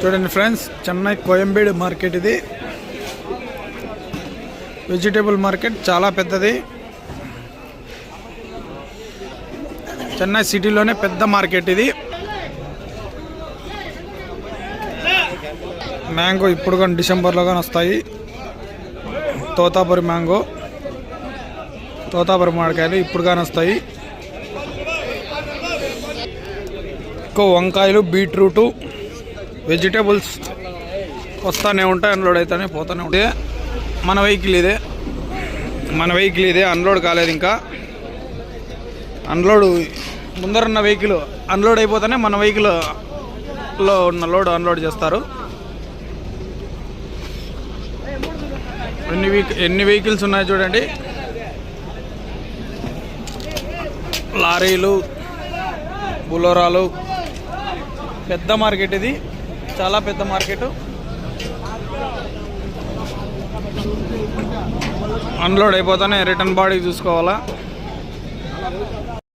చూడండి friends Chennai Koyambedu market ఇది. Vegetable market చాలా పెద్దది. చెన్నై సిటీలోనే పెద్ద మార్కెట్ ఇది. మ్యాంగో ఇప్పుడు కానీ డిసెంబర్లో కానీ వస్తాయి. తోతాపురి మ్యాంగో తోతాపురి మామిడికాయలు ఇప్పుడు కానీ వస్తాయి. ఎక్కువ వంకాయలు బీట్రూటు వెజిటేబుల్స్ వస్తూనే ఉంటాయి అన్లోడ్ అవుతానే పోతూనే ఉంటే మన వెహికల్ ఇదే. మన వెహికల్ ఇదే అన్లోడ్ కాలేదు ఇంకా. అన్లోడ్ ముందరున్న వెహికల్ అన్లోడ్ అయిపోతేనే మన వెహికల్లో ఉన్న లోడ్ అన్లోడ్ చేస్తారు. ఎన్ని వెహిక ఎన్ని వెహికల్స్ ఉన్నాయి చూడండి. లారీలు బులోరాలు పెద్ద మార్కెట్ ఇది. చాలా పెద్ద మార్కెట్. అన్లోడ్ అయిపోతానే రిటర్న్ బాడీ చూసుకోవాలా?